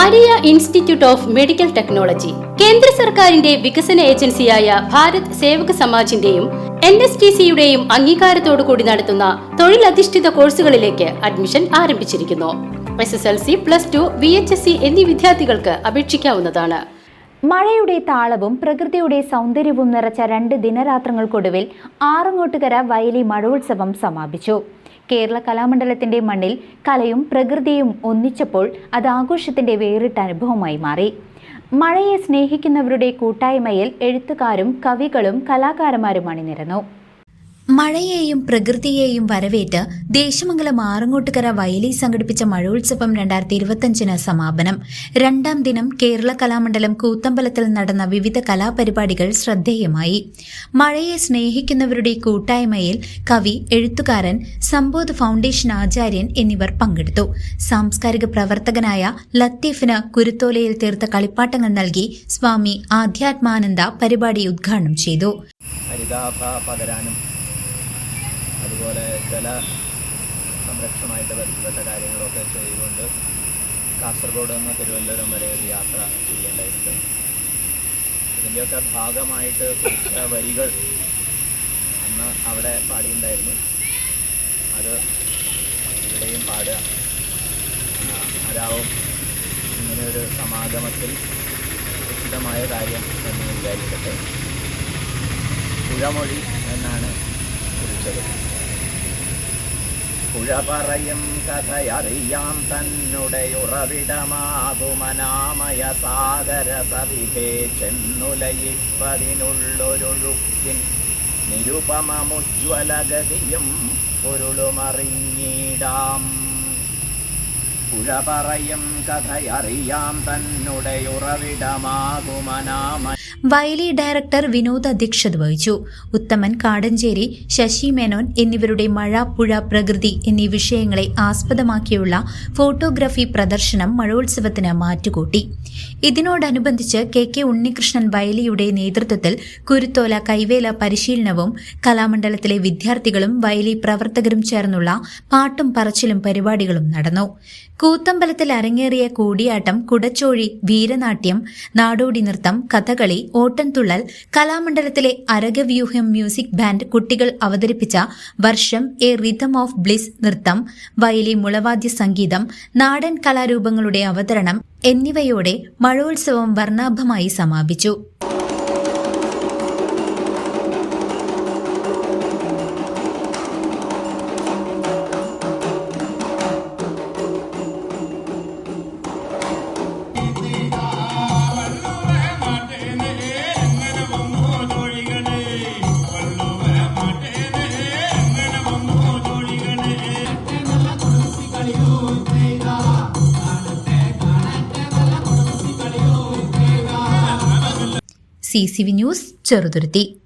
Maria institute of medical technology കേന്ദ്ര സർക്കാരിന്റെ വികസന ഏജൻസിയായ ഭാരത് സേവക സമാജിന്റെയും എൻ എസ് ടി സിയുടെയും അംഗീകാരത്തോടു കൂടി നടത്തുന്ന തൊഴിലധിഷ്ഠിത കോഴ്സുകളിലേക്ക് അഡ്മിഷൻ ആരംഭിച്ചിരിക്കുന്നു. S S L C plus two V H S C എന്നീ വിദ്യാർത്ഥികൾക്ക് അപേക്ഷിക്കാവുന്നതാണ്. മഴയുടെ താളവും പ്രകൃതിയുടെ സൗന്ദര്യവും നിറച്ച രണ്ട് ദിനരാത്രങ്ങൾക്കൊടുവിൽ ആറങ്ങോട്ടുകര വയലി മഴോത്സവം സമാപിച്ചു. കേരള കലാമണ്ഡലത്തിന്റെ മണ്ണിൽ കലയും പ്രകൃതിയും ഒന്നിച്ചപ്പോൾ അത് ആഘോഷത്തിന്റെ വേറിട്ട അനുഭവമായി മാറി. മഴയെ സ്നേഹിക്കുന്നവരുടെ കൂട്ടായ്മയിൽ എഴുത്തുകാരും കവികളും കലാകാരന്മാരും അണിനിരന്നു മഴയെയും പ്രകൃതിയെയും വരവേറ്റ് ദേശമംഗലം ആറങ്ങോട്ടുകര വയലി സംഘടിപ്പിച്ച മഴോത്സവം രണ്ടായിരത്തി ഇരുപത്തിയഞ്ചിന് സമാപനം. രണ്ടാം ദിനം കേരള കലാമണ്ഡലം കൂത്തമ്പലത്തിൽ നടന്ന വിവിധ കലാപരിപാടികൾ ശ്രദ്ധേയമായി. മഴയെ സ്നേഹിക്കുന്നവരുടെ കൂട്ടായ്മയിൽ കവി എഴുത്തുകാരൻ സമ്പോധ് ഫൗണ്ടേഷൻ ആചാര്യൻ എന്നിവർ പങ്കെടുത്തു. സാംസ്കാരിക പ്രവർത്തകനായ ലത്തീഫിന് കുരുത്തോലയിൽ തീർത്ത കളിപ്പാട്ടങ്ങൾ നൽകി സ്വാമി ആധ്യാത്മാനന്ദ പരിപാടി ഉദ്ഘാടനം ചെയ്തു. അതുപോലെ ജല സംരക്ഷണമായിട്ട് ബന്ധപ്പെട്ട കാര്യങ്ങളൊക്കെ ചെയ്തുകൊണ്ട് കാസർഗോഡ് നിന്ന് തിരുവനന്തപുരം വരെ ഒരു യാത്ര ചെയ്യേണ്ടതായിട്ടുണ്ട്. ഇതിന്റെയൊക്കെ ഭാഗമായിട്ട് കുറച്ച വരികൾ അന്ന് അവിടെ പാടിയിട്ടുണ്ടായിരുന്നു. അത് ഇവിടെയും പാടുക. അതാവും ഇങ്ങനെ ഒരു സമാഗമത്തിൽ ഉചിതമായ കാര്യം എന്ന് വിചാരിക്കട്ടെ. പുഴമൊഴി എന്നാണ് കുറിച്ചത്. പുഴ പറയും കഥയറിയാം തന്നുടയുറവിടമാകുമനാമയ സാഗര സവിധേ ചെന്നുലയിപ്പതിനുള്ളൊരൊഴുക്കിൻ നിരുപമമുജ്വലഗതിയും പൊരുളുമറിഞ്ഞിടാം. വയലി ഡയറക്ടർ വിനോദ് അധ്യക്ഷത വഹിച്ചു. ഉത്തമൻ കാടഞ്ചേരി ശശി മേനോൻ എന്നിവരുടെ മഴ പുഴ പ്രകൃതി എന്നീ വിഷയങ്ങളെ ആസ്പദമാക്കിയുള്ള ഫോട്ടോഗ്രാഫി പ്രദർശനം മഴോത്സവത്തിന് മാറ്റുകൂട്ടി. ഇതിനോടനുബന്ധിച്ച് കെ കെ ഉണ്ണികൃഷ്ണൻ വയലിയുടെ നേതൃത്വത്തിൽ കുരുത്തോല കൈവേല പരിശീലനവും കലാമണ്ഡലത്തിലെ വിദ്യാർത്ഥികളും വയലി പ്രവർത്തകരും ചേർന്നുള്ള പാട്ടും പറച്ചിലും പരിപാടികളും നടന്നു. കൂത്തമ്പലത്തിൽ അരങ്ങേറിയ കൂടിയാട്ടം കുടച്ചോഴി വീരനാട്യം നാടോടി നൃത്തം കഥകളി ഓട്ടൻതുള്ളൽ കലാമണ്ഡലത്തിലെ അരകവ്യൂഹം മ്യൂസിക് ബാൻഡ് കുട്ടികൾ അവതരിപ്പിച്ച വർഷം എ റിതം ഓഫ് ബ്ലിസ് നൃത്തം വയലി മുളവാദ്യ സംഗീതം നാടൻ കലാരൂപങ്ങളുടെ അവതരണം എന്നിവയോടെ മഴോത്സവം വർണാഭമായി സമാപിച്ചു. C news Cheruthuruthy